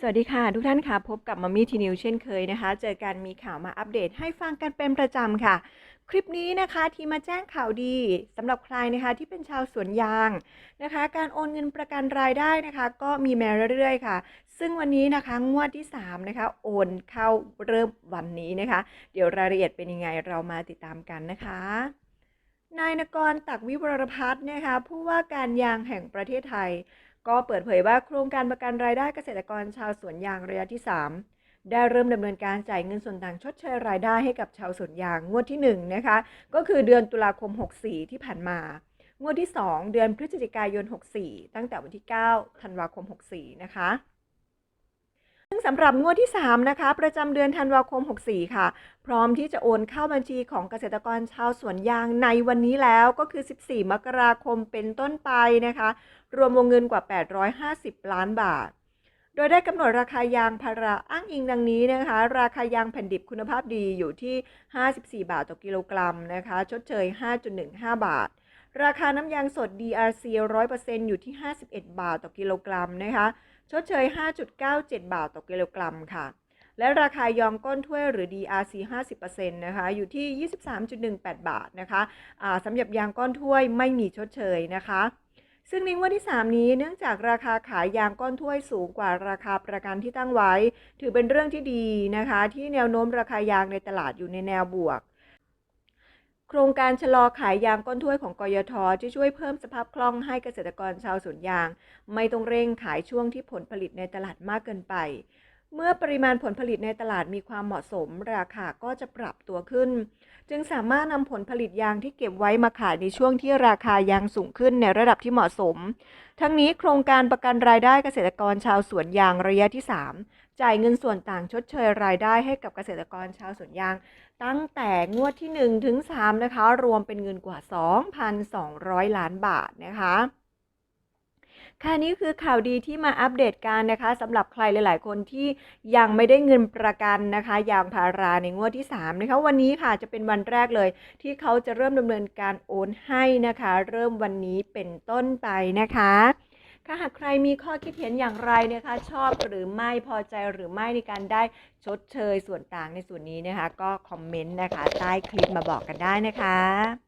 สวัสดีค่ะ ทุกท่านค่ะ พบกับมัมมี่ทีนิวเช่นเคยนะคะ เจอกันมีข่าวมาอัปเดตให้ฟังกันเป็นประจำค่ะ คลิปนี้นะคะที่มาแจ้งข่าวดีสำหรับใครนะคะที่เป็นชาวสวนยางนะคะ การโอนเงินประกันรายได้นะคะ ก็มีมาเรื่อยๆค่ะ ซึ่งวันนี้นะคะงวดที่ 3 นะคะ โอนเข้าเริ่มวันนี้นะคะ เดี๋ยวรายละเอียดเป็นยังไงเรามาติดตามกันนะคะนายนกรตักวิวรพัฒน์นะคะผู้ว่าการยางแห่งประเทศไทย ก็เปิดเผยว่าโครงการประกันรายได้เกษตรกรชาวสวนยางระยะที่ 3 ได้เริ่มดำเนินการจ่ายเงินส่วนต่างชดเชยรายได้ให้กับชาวสวนยางงวดที่ 1 นะคะ ก็คือเดือนตุลาคม 64 ที่ผ่านมางวดที่ 2 เดือนพฤศจิกายน 64 ตั้งแต่วันที่ 9 ธันวาคม 64 นะคะ สำหรับงวดที่ 3 นะคะ ประจำเดือนธันวาคม 64 ค่ะ พร้อมที่จะโอนเข้าบัญชีของเกษตรกรชาวสวนยางในวันนี้แล้วก็คือ 14 มกราคมเป็นต้นไปนะคะ รวมวงเงินกว่า 850 ล้านบาท โดยได้กำหนดราคายางพาราอ้างอิงดังนี้นะคะ ราคายางแผ่นดิบคุณภาพดีอยู่ที่ 54 บาทต่อกิโลกรัมนะคะ ชดเชย 5.15 บาท ราคาน้ำยางสด DRC 100%อยู่ที่ 51 บาทต่อกิโลกรัมนะคะ ชดเชย 5.97 บาทต่อกิโลกรัมค่ะ และราคายองก้นถ้วยหรือ DRC 50%นะคะ อยู่ที่ 23.18 บาทนะคะอ่าสำหรับยางก้อนถ้วยไม่มีชดเชยนะคะซึ่งในงวดที่ 3 นี้เนื่องจากราคาขายยางก้อนถ้วยสูงกว่าราคาประกันที่ตั้งไว้ ถือเป็นเรื่องที่ดีนะคะ ที่แนวโน้มราคายางในตลาดอยู่ในแนวบวก โครงการชะลอขายยางก้นถ้วยของกยทจะช่วยเพิ่มสภาพคล่องให้เกษตรกรชาวสวนยาง ไม่ต้องเร่งขายช่วงที่ผลผลิตในตลาดมากเกินไป เมื่อปริมาณผลผลิตในตลาดมีความเหมาะสม ราคาก็จะปรับตัวขึ้น จึงสามารถนำผลผลิตยางที่เก็บไว้มาขายในช่วงที่ราคายางสูงขึ้นในระดับที่เหมาะสม ทั้งนี้โครงการประกันรายได้เกษตรกรชาวสวนยางระยะที่ 3 จ่ายเงินส่วนต่างชดเชยรายได้ให้กับเกษตรกรชาวสวนยาง ตั้งแต่งวดที่1ถึง3นะคะ รวมเป็นเงินกว่า 2,200 ล้านบาทนะคะ ค่ะนี่คือข่าวดีที่มาอัปเดตกันนะคะสำหรับใครหลาย ๆ คนที่ยังไม่ได้เงินประกันนะคะ ยางพาราในงวดที่3นะคะวันนี้ค่ะจะเป็นวันแรกเลย ที่เขาจะเริ่มดำเนินการโอนให้นะคะ เริ่มวันนี้เป็นต้นไปนะคะค่ะหากใครมีข้อคิดเห็นอย่างไรนะคะ ชอบหรือไม่พอใจหรือไม่ในการได้ชดเชยส่วนต่างในส่วนนี้นะคะ ก็คอมเมนต์นะคะ ใต้คลิปมาบอกกันได้นะคะ